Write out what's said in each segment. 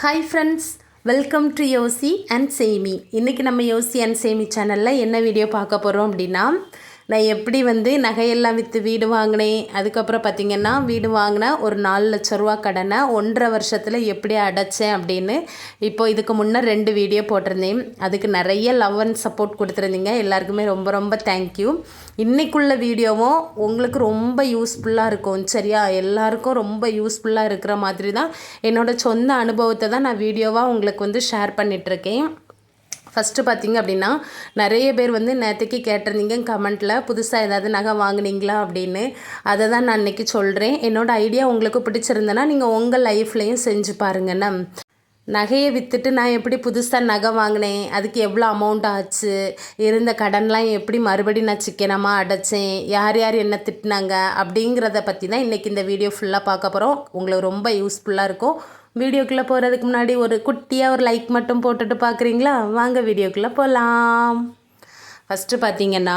Hi friends welcome to யோசி and சேமி இன்றைக்கி நம்ம யோசி அண்ட் சேமி சேனலில் என்ன வீடியோ பார்க்க போகிறோம் அப்படின்னா நான் எப்படி வந்து நகையெல்லாம் விற்று வீடு வாங்கினேன்? அதுக்கப்புறம் பார்த்திங்கன்னா வீடு வாங்கின ஒரு நாலு லட்ச ரூபா கடனை ஒன்றரை வருஷத்தில் எப்படி அடைச்சேன் அப்படின்னு இப்போ இதுக்கு முன்னே ரெண்டு வீடியோ போட்டிருந்தேன். அதுக்கு நிறைய லவ் அண்ட் சப்போர்ட் கொடுத்துருந்தீங்க. எல்லாருக்குமே ரொம்ப ரொம்ப தேங்க்யூ இன்றைக்குள்ள வீடியோவும் உங்களுக்கு ரொம்ப யூஸ்ஃபுல்லாக இருக்கும். சரியா? எல்லாருக்கும் ரொம்ப யூஸ்ஃபுல்லாக இருக்கிற மாதிரி தான் என்னோட சொந்த அனுபவத்தை தான் நான் வீடியோவாக உங்களுக்கு வந்து ஷேர் பண்ணிகிட்ருக்கேன் ஃபஸ்ட்டு பார்த்தீங்க அப்படின்னா நிறைய பேர் வந்து நேற்றுக்கு கேட்டிருந்தீங்க கமெண்ட்டில் புதுசாக ஏதாவது நகை வாங்குனீங்களா? அப்படின்னு. அதை தான் நான் இன்றைக்கி சொல்கிறேன் என்னோடய ஐடியா உங்களுக்கு பிடிச்சிருந்தேன்னா நீங்கள் உங்கள் லைஃப்லேயும் செஞ்சு பாருங்கண்ணா நகையை விற்றுட்டு நான் எப்படி புதுசாக நகை வாங்கினேன் அதுக்கு எவ்வளோ அமௌண்ட் ஆச்சு இருந்த கடன்லாம் எப்படி மறுபடியும் நான் சிக்கனமாக அடைச்சேன் யார் யார் என்ன திட்டினாங்க அப்படிங்கிறத பற்றி தான் இன்றைக்கி இந்த வீடியோ ஃபுல்லாக பார்க்க போகிறோம் உங்களுக்கு ரொம்ப யூஸ்ஃபுல்லாக இருக்கும். வீடியோக்குள்ளே போகிறதுக்கு முன்னாடி ஒரு குட்டியாக ஒரு லைக் மட்டும் போட்டுட்டு பார்க்குறீங்களா வாங்க வீடியோக்குள்ளே போகலாம் ஃபஸ்ட்டு பார்த்தீங்கன்னா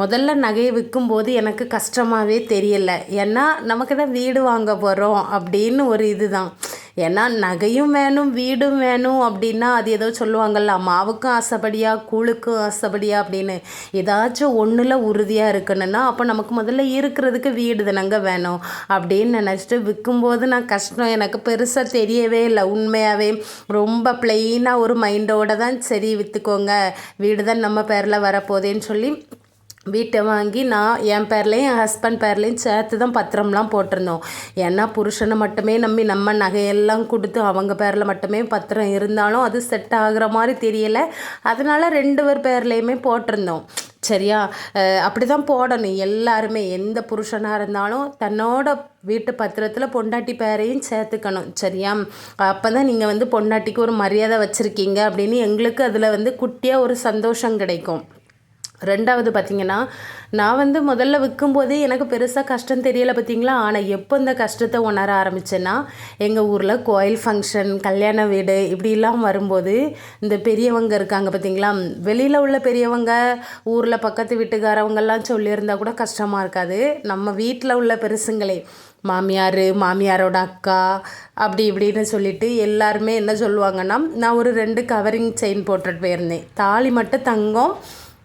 முதல்ல நகையை விற்கும்போது எனக்கு கஷ்டமாகவே தெரியலை. ஏன்னா நமக்கு தான் வீடு வாங்க போகிறோம் அப்படின்னு ஒரு இதுதான். ஏன்னா நகையும் வேணும் வீடும் வேணும் அப்படின்னா அது ஏதோ சொல்லுவாங்கல்ல மாவுக்கும் ஆசைப்படியா கூழுக்கும் ஆசைப்படியா அப்படின்னு. ஏதாச்சும் ஒன்றில் உறுதியாக இருக்கணும்னா அப்போ நமக்கு முதல்ல இருக்கிறதுக்கு வீடு தானங்க வேணும் அப்படின்னு நினச்சிட்டு விற்கும்போது நான் கஷ்டம். எனக்கு பெருசாக தெரியவே இல்லை. உண்மையாகவே ரொம்ப பிளெயினாக ஒரு மைண்டோட தான் சரி விற்றுக்கோங்க வீடு தான் நம்ம பேரில் வரப்போதேன்னு சொல்லி வீட்டை வாங்கி நான் என் பேர்லேயும் என் ஹஸ்பண்ட் பேர்லேயும் சேர்த்து தான் பத்திரம்லாம் போட்டிருந்தோம். ஏன்னா புருஷனை மட்டுமே நம்பி நம்ம நகையெல்லாம் கொடுத்து அவங்க பேரில் மட்டுமே பத்திரம் இருந்தாலும் அது செட் ஆகிற மாதிரி தெரியலை. அதனால் ரெண்டு பேர் பேர்லேயுமே போட்டிருந்தோம். சரியா? அப்படி தான் போடணும். எல்லாருமே எந்த புருஷனாக இருந்தாலும் தன்னோட வீட்டு பத்திரத்தில் பொண்டாட்டி பேரையும் சேர்த்துக்கணும். சரியா? அப்போ தான் நீங்கள் வந்து பொண்டாட்டிக்கு ஒரு மரியாதை வச்சுருக்கீங்க அப்படின்னு எங்களுக்கு அதில் வந்து குட்டியாக ஒரு சந்தோஷம் கிடைக்கும். ரெண்டாவது பார்த்திங்கன்னா நான் வந்து முதல்ல விற்கும்போதே எனக்கு பெருசாக கஷ்டம் தெரியலை பார்த்தீங்களா ஆனால் எப்போ இந்த கஷ்டத்தை உணர ஆரம்பித்தேன்னா எங்கள் ஊரில் கோயில் ஃபங்க்ஷன் கல்யாண வீடு இப்படிலாம் வரும்போது இந்த பெரியவங்க இருக்காங்க பார்த்தீங்களா வெளியில் உள்ள பெரியவங்க ஊரில் பக்கத்து வீட்டுக்காரவங்கெல்லாம் சொல்லியிருந்தா கூட கஷ்டமாக இருக்காது. நம்ம வீட்டில் உள்ள பெருசுங்களே மாமியார் மாமியாரோட அக்கா அப்படி இப்படின்னு சொல்லிட்டு எல்லாருமே என்ன சொல்லுவாங்கன்னா நான் ஒரு ரெண்டு கவரிங் செயின் போட்டுட்டு போயிருந்தேன். தாலி மட்டும் தங்கம்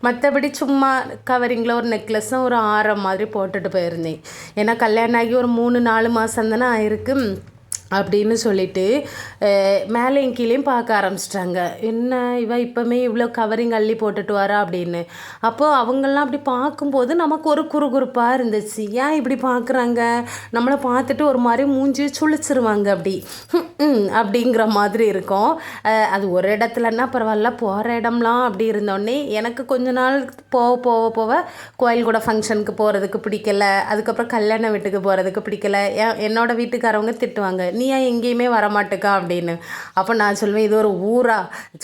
மற்றபடி சும்மா கவரிங்கில் ஒரு நெக்லஸும் ஒரு ஆரம் மாதிரி போட்டுட்டு போயிருந்தேன். ஏன்னா கல்யாணம் ஆகி ஒரு மூணு நாலு மாதம் தானே ஆயிருக்கு. அப்படின்னு சொல்லிட்டு மேலேயும் கீழேயும் பார்க்க ஆரம்பிச்சிட்டாங்க. என்ன இவ இப்போமே இவ்வளோ கவரிங் அள்ளி போட்டுட்டு வரா அப்படின்னு. அப்போது அவங்கெல்லாம் அப்படி பார்க்கும்போது நமக்கு ஒரு குறுகுறுப்பாக இருந்துச்சு. ஏன் இப்படி பார்க்குறாங்க? நம்மளை பார்த்துட்டு ஒரு மாதிரி மூஞ்சி சுழிச்சிருவாங்க அப்படி. அப்படிங்கிற மாதிரி இருக்கும். அது ஒரு இடத்துலன்னா பரவாயில்ல போகிற இடம்லாம் அப்படி இருந்தோடனே எனக்கு கொஞ்ச நாள் போக போக போக கோயில் கூட ஃபங்க்ஷனுக்கு போகிறதுக்கு பிடிக்கல. அதுக்கப்புறம் கல்யாண வீட்டுக்கு போகிறதுக்கு பிடிக்கல. என்னோட வீட்டுக்காரவங்க திட்டுவாங்க நீ ஏன் எங்கேயுமே வரமாட்டுக்கா? அப்படின்னு. அப்போ நான் சொல்லுவேன் இது ஒரு ஊரா?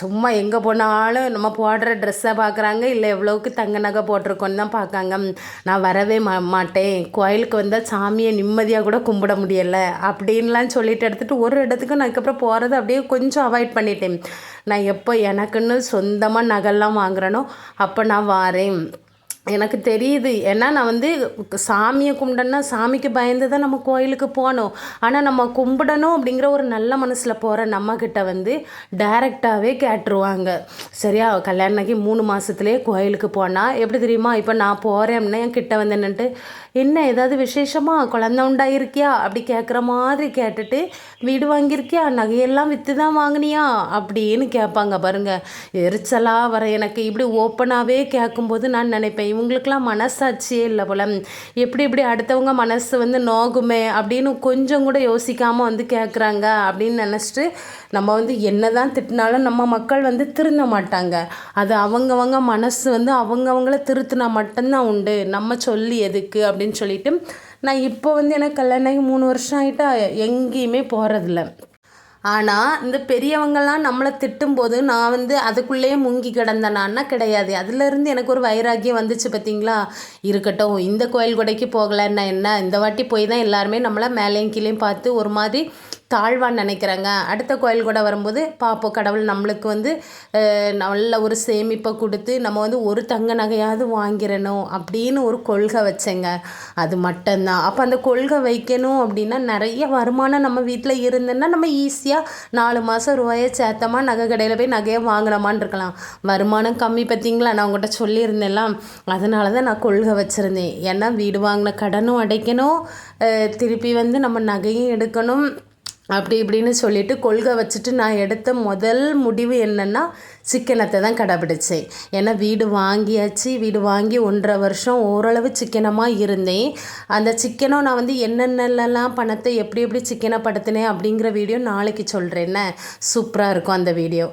சும்மா எங்கே போனாலும் நம்ம போடுற ட்ரெஸ்ஸை பார்க்குறாங்க இல்லை எவ்வளோக்கு தங்க நகை போட்டிருக்கோன்னு தான் பார்க்காங்க நான் வரவே மா மாட்டேன். கோயிலுக்கு வந்தால் சாமியை நிம்மதியாக கூட கும்பிட முடியலை. அப்படின்லாம் சொல்லிட்டு எடுத்துகிட்டு ஒரு இடத்துக்கு நான் அதுக்கப்புறம் போகிறது அப்படியே கொஞ்சம் அவாய்ட் பண்ணிட்டேன். நான் எப்போ எனக்குன்னு சொந்தமாக நகைலாம் வாங்குறேனோ அப்போ நான் வாரேன். எனக்கு தெரியுது. ஏன்னா நான் வந்து சாமியை கும்பிடனா சாமிக்கு பயந்து தான் நம்ம கோயிலுக்கு போகணும். ஆனால் நம்ம கும்பிடணும் அப்படிங்கிற ஒரு நல்ல மனசில் போகிற நம்மக்கிட்ட வந்து டைரெக்டாகவே கேட்டுருவாங்க. சரியா? கல்யாணம் மூணு மாதத்துலேயே கோயிலுக்கு போனால் எப்படி தெரியுமா? இப்போ நான் போகிறேன் அப்படின்னா என் கிட்ட வந்து என்னன்ட்டு என்ன ஏதாவது விசேஷமா? குழந்த உண்டாயிருக்கியா? அப்படி கேட்குற மாதிரி கேட்டுட்டு வீடு வாங்கியிருக்கியா? நகையெல்லாம் விற்று தான் வாங்கினியா? அப்படின்னு கேட்பாங்க பாருங்கள் எரிச்சலாக வர எனக்கு இப்படி ஓப்பனாகவே கேட்கும்போது நான் நினைப்பேன் இவங்களுக்கெல்லாம் மனசாட்சியே இல்லை போல. எப்படி இப்படி அடுத்தவங்க மனசு வந்து நோகுமே? அப்படின்னு கொஞ்சம் கூட யோசிக்காமல் வந்து கேட்குறாங்க அப்படின்னு நினச்சிட்டு நம்ம வந்து என்ன தான் திட்டினாலும் நம்ம மக்கள் வந்து திருந்த மாட்டாங்க. அது அவங்கவங்க மனசு வந்து அவங்கவங்கள திருத்தினா மட்டும்தான் உண்டு. நம்ம சொல்லி எதுக்கு? அப்படின்னு அப்படின்னு சொல்லிட்டு நான் இப்போ வந்து எனக்கு கல்யாணம் மூணு வருஷம் ஆகிட்டா எங்கேயுமே போகிறதில்ல ஆனால் இந்த பெரியவங்கள்லாம் நம்மளை திட்டும்போது நான் வந்து அதுக்குள்ளேயே முங்கி கிடந்தனான்னா கிடையாது. அதுலேருந்து எனக்கு ஒரு வைராக்கியம் வந்துச்சு பார்த்தீங்களா இருக்கட்டும் இந்த கோயில் கொடைக்கு போகலன்னா என்ன? இந்த வாட்டி போய் தான் எல்லாருமே நம்மளை மேலேயும் கீழேயும் பார்த்து ஒரு மாதிரி தாழ்வான்னு நினைக்கிறேங்க. அடுத்த கோயில் கூட வரும்போது பார்ப்போம் கடவுள் நம்மளுக்கு வந்து நல்ல ஒரு சேமிப்பை கொடுத்து நம்ம வந்து ஒரு தங்க நகையாவது வாங்கிடணும் அப்படின்னு ஒரு கொள்கை வச்சேங்க. அது மட்டும்தான். அப்போ அந்த கொள்கை வைக்கணும் அப்படின்னா நிறைய வருமானம் நம்ம வீட்டில் இருந்ததுன்னா நம்ம ஈஸியாக நாலு மாதம் ரூபாயை சேர்த்தமா நகை கடையில் போய் நகையை வாங்கினோமான்னு இருக்கலாம். வருமானம் கம்மி பார்த்தீங்களா? நான் உங்கள்கிட்ட சொல்லியிருந்தேன்லாம். அதனால தான் நான் கொள்கை வச்சுருந்தேன். ஏன்னா வீடு வாங்கின கடனும் அடைக்கணும். திருப்பி வந்து நம்ம நகையும் எடுக்கணும். அப்படி இப்படின்னு சொல்லிட்டு கொள்கை வச்சுட்டு நான் எடுத்த முதல் முடிவு என்னென்னா சிக்கனத்தை தான் கடைபிடிச்சேன் ஏன்னா வீடு வாங்கியாச்சு வீடு வாங்கி ஒன்றரை வருஷம் ஓரளவு சிக்கனமாக இருந்தேன். அந்த சிக்கனம் நான் வந்து என்னென்னலாம் பணத்தை எப்படி எப்படி சிக்கனப்படுத்தினேன் அப்படிங்கிற வீடியோ நாளைக்கு சொல்கிறேன் என்ன? சூப்பராக இருக்கும் அந்த வீடியோ.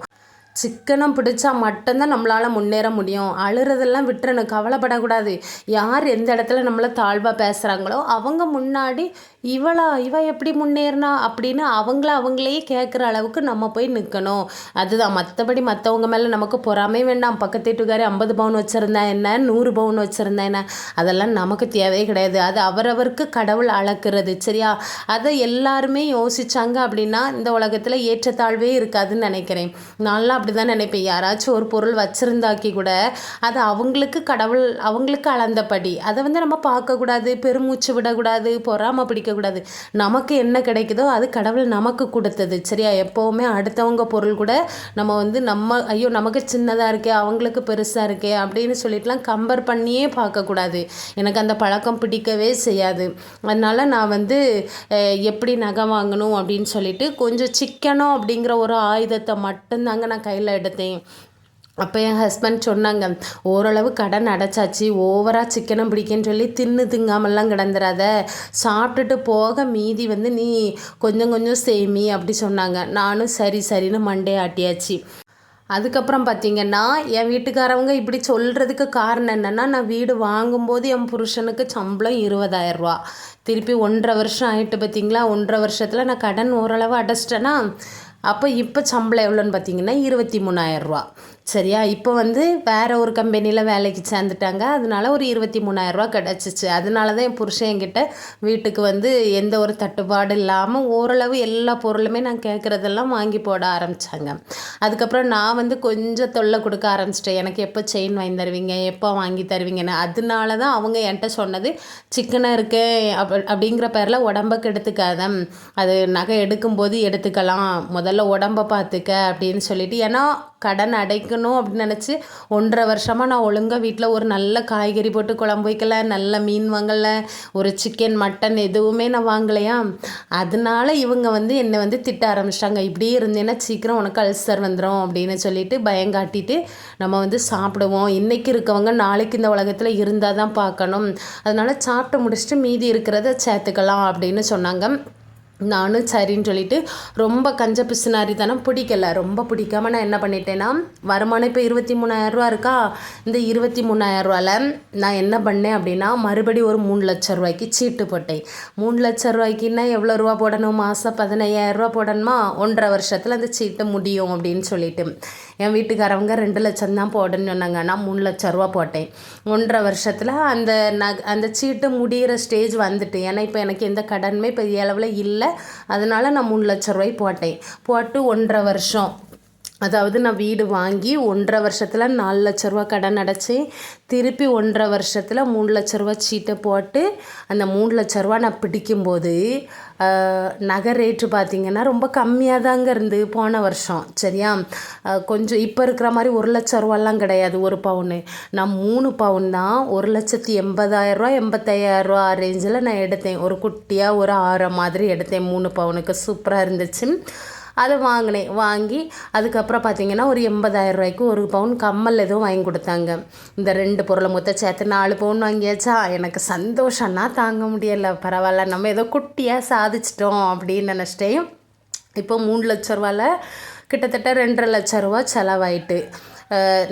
சிக்கனம் பிடிச்சா மட்டும்தான் நம்மளால் முன்னேற முடியும். அழுறதெல்லாம் விட்டுறணும். கவலைப்படக்கூடாது. யார் எந்த இடத்துல நம்மளை தாழ்வாக பேசுகிறாங்களோ அவங்க முன்னாடி இவளா இவ எப்படி முன்னேறினா? அப்படின்னு அவங்கள அவங்களையே கேட்குற அளவுக்கு நம்ம போய் நிற்கணும் அதுதான். மற்றபடி மற்றவங்க மேலே நமக்கு பொறாமே வேண்டாம். பக்கத்து வீட்டுக்காரி ஐம்பது பவுன் வச்சுருந்தா என்ன? நூறு பவுன் வச்சுருந்தா என்ன? அதெல்லாம் நமக்கு தேவையே கிடையாது. அது அவரவருக்கு கடவுள் அளக்குறது. சரியா? அதை எல்லாருமே யோசிச்சாங்க அப்படின்னா இந்த உலகத்தில் ஏற்றத்தாழ்வே இருக்காதுன்னு நினைக்கிறேன். நான்லாம் அப்படி தான் நினைப்பேன். யாராச்சும் ஒரு பொருள் வச்சுருந்தாக்கி கூட அது அவங்களுக்கு கடவுள் அவங்களுக்கு அளந்தபடி. அதை வந்து நம்ம பார்க்கக்கூடாது. பெருமூச்சு விடக்கூடாது. பொறாம கூடாது நமக்கு என்ன கிடைக்குதோ அது கடவுள் நமக்கு கொடுத்தது. சரியா? எப்போவுமே அடுத்தவங்க பொருள் கூட நம்ம வந்து நம்ம ஐயோ நமக்கு சின்னதாக இருக்கே அவங்களுக்கு பெருசாக இருக்கே அப்படின்னு சொல்லிட்டுலாம் கம்பேர் பண்ணியே பார்க்கக்கூடாது. எனக்கு அந்த பழக்கம் பிடிக்கவே செய்யாது. அதனால் நான் வந்து எப்படி நகை வாங்கணும் அப்படின்னு சொல்லிட்டு கொஞ்சம் சிக்கனம் அப்படிங்கிற ஒரு ஆயுதத்தை மட்டும்தாங்க நான் கையில் எடுத்தேன். அப்போ என் ஹஸ்பண்ட் சொன்னாங்க ஓரளவு கடன் அடைச்சாச்சு ஓவராக சிக்கனம் பிடிக்குன்னு சொல்லி தின்னு திங்காமல்லாம் கிடந்துடாத சாப்பிட்டுட்டு போக மீதி வந்து நீ கொஞ்சம் கொஞ்சம் சேமி அப்படி சொன்னாங்க. நானும் சரி சரின்னு மண்டே ஆட்டியாச்சு. அதுக்கப்புறம் பார்த்தீங்கன்னா என் வீட்டுக்காரவங்க இப்படி சொல்கிறதுக்கு காரணம் என்னென்னா நான் வீடு வாங்கும்போது என் புருஷனுக்கு சம்பளம் இருபதாயிரரூவா திருப்பி ஒன்றரை வருஷம் ஆகிட்டு பார்த்தீங்களா ஒன்றரை வருஷத்தில் நான் கடன் ஓரளவு அடைச்சிட்டேன்னா அப்போ இப்போ சம்பளம் எவ்வளோன்னு பார்த்தீங்கன்னா இருபத்தி மூணாயிரரூவா சரியா? இப்போ வந்து வேற ஒரு கம்பெனியில் வேலைக்கு சேர்ந்துட்டாங்க. அதனால ஒரு இருபத்தி மூணாயிரரூவா கிடச்சிச்சு. அதனால தான் என் புருஷன் என்கிட்ட வீட்டுக்கு வந்து எந்த ஒரு தட்டுப்பாடு இல்லாமல் ஓரளவு எல்லா பொருளுமே நான் கேட்குறதெல்லாம் வாங்கி போட ஆரம்பித்தாங்க அதுக்கப்புறம் நான் வந்து கொஞ்சம் தொல்லை கொடுக்க ஆரம்பிச்சிட்டேன். எனக்கு எப்போ செயின் வாங்கி தருவீங்க? எப்போ வாங்கி தருவீங்கன்னு. அதனால தான் அவங்க என்கிட்ட சொன்னது சிக்கனாக இருக்கு? அப் அப்படிங்கிற பேரில் உடம்புக்கு கெடுத்துக்காத. அது நகை எடுக்கும்போது எடுத்துக்கலாம். முதல்ல உடம்ப பார்த்துக்க அப்படின்னு சொல்லிட்டு. ஏன்னா கடன் அடைக்கணும் அப்படின்னு நினச்சி ஒன்றரை வருஷமாக நான் ஒழுங்காக வீட்டில் ஒரு நல்ல காய்கறி போட்டு குழம்பு வைக்கல நல்ல மீன் வாங்கலை ஒரு சிக்கன் மட்டன் எதுவுமே நான் வாங்கலையா? அதனால இவங்க வந்து என்னை வந்து திட்ட ஆரம்பிச்சிட்டாங்க. இப்படியே இருந்தேன்னா சீக்கிரம் உனக்கு அல்சர் வந்துடும் அப்படின்னு சொல்லிட்டு பயங்காட்டிட்டு நம்ம வந்து சாப்பிடுவோம். இன்றைக்கி இருக்கவங்க நாளைக்கு இந்த உலகத்தில் இருந்தால் தான் பார்க்கணும். அதனால் சாப்பிட்டு முடிச்சுட்டு மீதி இருக்கிறத சேர்த்துக்கலாம் அப்படின்னு சொன்னாங்க. நானும் சரின்னு சொல்லிட்டு ரொம்ப கஞ்ச பிசுனாரி தானே பிடிக்கல. ரொம்ப பிடிக்காம நான் என்ன பண்ணிட்டேன்னா வருமானம் இப்போ இருபத்தி மூணாயிரரூவா இருக்கா? இந்த இருபத்தி மூணாயிரரூவாவில் நான் என்ன பண்ணேன் அப்படின்னா மறுபடி ஒரு மூணு லட்ச ரூபாய்க்கு சீட்டு போட்டேன். மூணு லட்ச ரூபாய்க்குன்னா எவ்வளோ ரூபா போடணும்? மாதம் பதினையாயிரரூவா போடணுமா? ஒன்றரை வருஷத்தில் அந்த சீட்டு முடியும் அப்படின்னு சொல்லிட்டு. என் வீட்டுக்காரவங்க ரெண்டு லட்சம் தான் போடணும்னு சொன்னாங்க. நான் மூணு லட்ச ரூபா போட்டேன். ஒன்றரை வருஷத்தில் அந்த ந அந்த சீட்டு முடிகிற ஸ்டேஜ் வந்துட்டு. ஏன்னா இப்போ எனக்கு எந்த கடனுமே பெரிய அளவில் இல்லை. அதனால் நான் மூணு லட்ச ரூபாய் போட்டேன். போட்டு ஒன்றரை வருஷம். அதாவது நான் வீடு வாங்கி ஒன்றரை வருஷத்தில் நாலு லட்ச ரூபா கடன் அடைச்சேன் திருப்பி ஒன்றரை வருஷத்தில் மூணு லட்ச ரூபா சீட்டை போட்டு அந்த மூணு லட்ச ரூபா நான் பிடிக்கும்போது நகை ரேட்டு பார்த்திங்கன்னா ரொம்ப கம்மியாக தாங்க இருந்து போன வருஷம். சரியா? கொஞ்சம் இப்போ இருக்கிற மாதிரி ஒரு லட்ச ரூபாலாம் கிடையாது ஒரு பவுனு. நான் மூணு பவுன் தான் ஒரு லட்சத்தி எண்பதாயிரரூவா எண்பத்தையாயிரரூவா ரேஞ்சில் நான் எடுத்தேன். ஒரு குட்டியாக ஒரு ஆரம் மாதிரி எடுத்தேன். மூணு பவுனுக்கு சூப்பராக இருந்துச்சு. அதை வாங்கினேன். வாங்கி அதுக்கப்புறம் பார்த்தீங்கன்னா ஒரு எண்பதாயிரம் ரூபாய்க்கு ஒரு பவுன் கம்மல் எதுவும் வாங்கி கொடுத்தாங்க. இந்த ரெண்டு பொருளை மொத்தம் சேர்த்து நாலு பவுன் வாங்கியாச்சா? எனக்கு சந்தோஷம்னா தாங்க முடியலை. பரவாயில்ல நம்ம ஏதோ குட்டியாக சாதிச்சிட்டோம் அப்படின்னு நினச்சிட்டேன். இப்போ மூணு லட்ச ரூபாவில் கிட்டத்தட்ட ரெண்டரை லட்ச ரூபா செலவாயிட்டு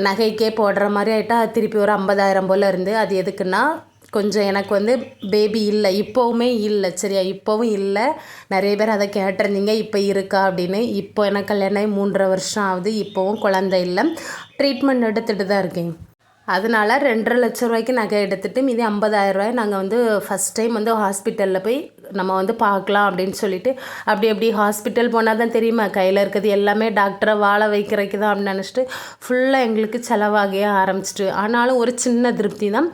நகைக்கே போடுற மாதிரி ஆகிட்டா திருப்பி ஒரு ஐம்பதாயிரம் போல் இருந்து. அது எதுக்குன்னா கொஞ்சம் எனக்கு வந்து பேபி இல்லை இப்போவுமே இல்லை சரியா? இப்போவும் இல்லை. நிறைய பேர் அதை கேட்டிருந்தீங்க இப்போ இருக்கா அப்படின்னு. இப்போ எனக்கு கல்யாணம் ஆகி மூன்றரை வருஷம் ஆகுது இப்போவும் குழந்தை இல்லை. ட்ரீட்மெண்ட் எடுத்துகிட்டு தான் இருக்கேன். அதனால் ரெண்டரை லட்ச ரூபாய்க்கு நகை எடுத்துட்டு மீதி ஐம்பதாயிரம் ரூபாய் நாங்கள் வந்து ஃபஸ்ட் டைம் வந்து ஹாஸ்பிட்டலில் போய் நம்ம வந்து பார்க்கலாம் அப்படின்னு சொல்லிட்டு அப்படி அப்படி ஹாஸ்பிட்டல் போனால் தான் தெரியுமா? கையில் இருக்கிறது எல்லாமே டாக்டரை வாழ வைக்கிறதுக்கு தான் அப்படின்னு நினச்சிட்டு ஃபுல்லாக எங்களுக்கு செலவாகவே ஆரம்பிச்சிட்டு. ஆனாலும் ஒரு சின்ன திருப்தி தான்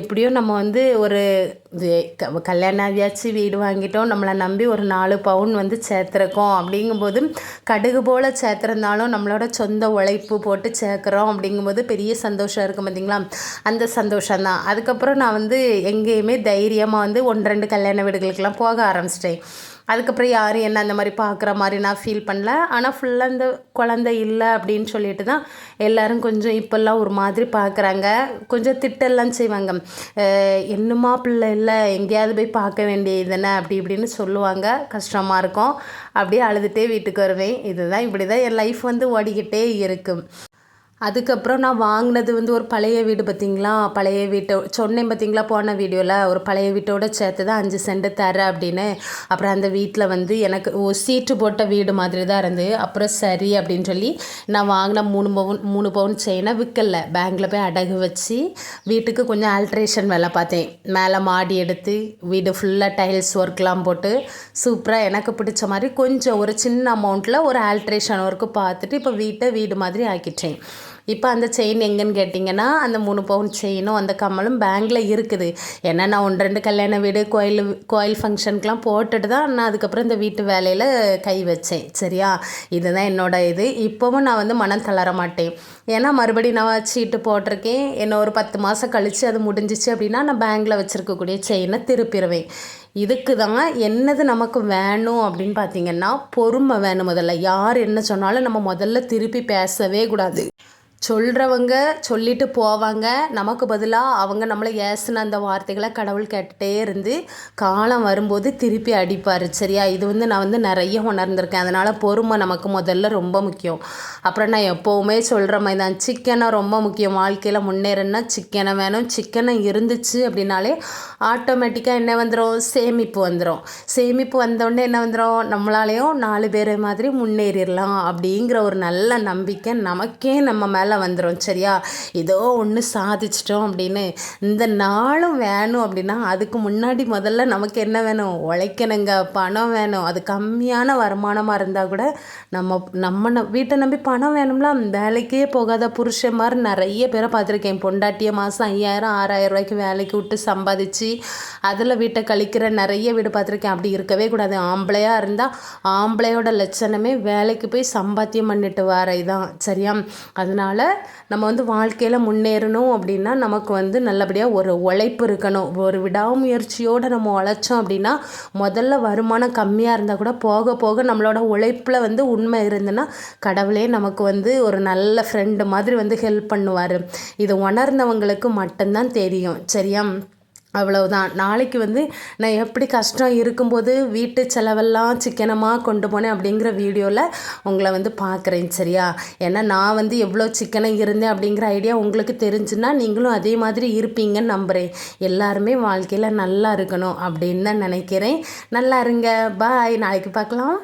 எப்படியோ நம்ம வந்து ஒரு கல்யாணம் ஆகியாச்சு வீடு வாங்கிட்டோம். நம்மளை நம்பி ஒரு நாலு பவுன் வந்து சேர்த்துருக்கோம். அப்படிங்கும்போது கடுகு போல் சேர்த்துருந்தாலும் நம்மளோட சொந்த உழைப்பு போட்டு சேர்க்குறோம். அப்படிங்கும்போது பெரிய சந்தோஷம் இருக்கும் பார்த்தீங்களா அந்த சந்தோஷம் தான் அதுக்கப்புறம் நான் வந்து எங்கேயுமே தைரியமாக வந்து ஒன்று ரெண்டு கல்யாண வீடுகளுக்கெல்லாம் போக ஆரம்பிச்சிட்டேன். அதுக்கப்புறம் யாரும் என்ன அந்த மாதிரி பார்க்குற மாதிரி நான் ஃபீல் பண்ணல. ஆனால் ஃபுல்லாக இந்த குழந்தை இல்லை அப்படின்னு சொல்லிட்டு தான் எல்லோரும் கொஞ்சம் இப்போல்லாம் ஒரு மாதிரி பார்க்குறாங்க. கொஞ்சம் திட்டெல்லாம் செய்வாங்க. என்னமா பிள்ளை இல்லை எங்கேயாவது போய் பார்க்க வேண்டியது தானே அப்படி இப்படின்னு சொல்லுவாங்க. கஷ்டமாக இருக்கும். அப்படியே அழுதுகிட்டே வீட்டுக்கு வருவேன். இதுதான் இப்படி தான் என் லைஃப் வந்து ஓடிக்கிட்டே இருக்கும் அதுக்கப்புறம் நான் வாங்கினது வந்து ஒரு பழைய வீடு பார்த்திங்களா? பழைய வீட்டை சொன்னேன் பார்த்திங்களா? போன வீடியோவில் ஒரு பழைய வீட்டோட சேர்த்து தான் அஞ்சு சென்ட் தர அப்படின்னு. அப்புறம் அந்த வீட்டில் வந்து எனக்கு ஓ சீட்டு போட்ட வீடு மாதிரி தான் இருந்து அப்புறம் சரி அப்படின்னு சொல்லி நான் வாங்கின மூணு பவுன் மூணு பவுன் செயினை விற்கல பேங்கில் போய் அடகு வச்சு வீட்டுக்கு கொஞ்சம் ஆல்ட்ரேஷன் வேலை பார்த்தேன். மேலே மாடி எடுத்து வீடு ஃபுல்லாக டைல்ஸ் ஒர்க்லாம் போட்டு சூப்பராக எனக்கு பிடிச்ச மாதிரி கொஞ்சம் ஒரு சின்ன அமௌண்ட்டில் ஒரு ஆல்ட்ரேஷன் ஒர்க்கு பார்த்துட்டு இப்போ வீட்டை வீடு மாதிரி ஆக்கிட்டேன். இப்போ அந்த செயின் எங்கேன்னு கேட்டிங்கன்னா அந்த மூணு பவுன் செயினும் அந்த கம்மலும் பேங்கில் இருக்குது. ஏன்னா நான் ஒன்று ரெண்டு கல்யாண வீடு கோயில் கோயில் ஃபங்க்ஷனுக்கெலாம் போட்டுட்டு தான் நான் அதுக்கப்புறம் இந்த வீட்டு வேலையில் கை வச்சேன். சரியா? இதுதான் என்னோட இது. இப்போவும் நான் வந்து மனம் தளர மாட்டேன். ஏன்னா மறுபடியும் நான் சீட்டு போட்டிருக்கேன். என்ன ஒரு பத்து மாதம் கழித்து அது முடிஞ்சிச்சு அப்படின்னா நான் பேங்கில் வச்சுருக்கக்கூடிய செயினை திருப்பிடுவேன். இதுக்கு தான் என்னது நமக்கு வேணும் அப்படின்னு பார்த்தீங்கன்னா பொறுமை வேணும் முதல்ல. யார் என்ன சொன்னாலும் நம்ம முதல்ல திருப்பி பேசவே கூடாது. சொல்கிறவங்க சொல்லிட்டு போவாங்க. நமக்கு பதிலாக அவங்க நம்மளை ஏசின அந்த வார்த்தைகளை கடவுள் கேட்டுகிட்டே இருந்து காலம் வரும்போது திருப்பி அடிப்பார். சரியா? இது வந்து நான் வந்து நிறைய உணர்ந்திருக்கேன். அதனால் பொறுமை நமக்கு முதல்ல ரொம்ப முக்கியம். அப்புறம் நான் எப்போவுமே சொல்கிற மாதிரி தான். சிக்கனை ரொம்ப முக்கியம். வாழ்க்கையில் முன்னேறன்னா சிக்கனை வேணும். சிக்கனை இருந்துச்சு அப்படின்னாலே ஆட்டோமேட்டிக்காக என்ன வந்துடும் சேமிப்பு வந்துடும் சேமிப்பு வந்தோடனே என்ன வந்துடும் நம்மளாலேயும் நாலு பேர் மாதிரி முன்னேறிடலாம் அப்படிங்கிற ஒரு நல்ல நம்பிக்கை நமக்கே நம்ம மேலே மேலே வந்துடும் சரியா? ஏதோ ஒன்று சாதிச்சிட்டோம் அப்படின்னு. இந்த நாளும் வேணும் அப்படின்னா அதுக்கு முன்னாடி முதல்ல நமக்கு என்ன வேணும்? உழைக்கணுங்க. பணம் வேணும். அது கம்மியான வருமானமாக இருந்தால் கூட நம்ம நம்ம வீட்டை நம்பி பணம் வேணும்ல? வேலைக்கே போகாத புருஷன் மாதிரி நிறைய பேரை பார்த்துருக்கேன். பொண்டாட்டியை மாதம் ஐயாயிரம் ஆறாயிரம் ரூபாய்க்கு வேலைக்கு விட்டு சம்பாதிச்சு அதில் வீட்டை கழிக்கிற நிறைய வீடு பார்த்துருக்கேன். அப்படி இருக்கவே கூடாது. ஆம்பளையாக இருந்தால் ஆம்பளையோட லட்சணமே வேலைக்கு போய் சம்பாத்தியம் பண்ணிட்டு வர தான் சரியா? அதனால் அதனால் நம்ம வந்து வாழ்க்கையில் முன்னேறணும் அப்படின்னா நமக்கு வந்து நல்லபடியாக ஒரு உழைப்பு இருக்கணும். ஒரு விடாமுயற்சியோடு நம்ம உழைச்சோம் அப்படின்னா முதல்ல வருமானம் கம்மியாக இருந்தால் கூட போக போக நம்மளோட உழைப்பில் வந்து உண்மை இருந்துன்னா கடவுளே நமக்கு வந்து ஒரு நல்ல ஃப்ரெண்டு மாதிரி வந்து ஹெல்ப் பண்ணுவார். இதை உணர்ந்தவங்களுக்கு மட்டும்தான் தெரியும். சரியா? அவ்வளவுதான். நாளைக்கு வந்து நான் எப்படி கஷ்டம் இருக்கும்போது வீட்டு செலவெல்லாம் சிக்கனமாக கொண்டு போனேன் அப்படிங்கிற வீடியோவில் உங்களை வந்து பார்க்குறேன் சரியா? ஏன்னா நான் வந்து எவ்வளோ சிக்கனம் இருந்தேன் அப்படிங்கிற ஐடியா உங்களுக்கு தெரிஞ்சுன்னா நீங்களும் அதே மாதிரி இருப்பீங்கன்னு நம்புகிறேன் எல்லாருமே வாழ்க்கையில் நல்லா இருக்கணும் அப்படின்னு தான் நினைக்கிறேன். நல்லா இருங்க. பாய். நாளைக்கு பார்க்கலாம்.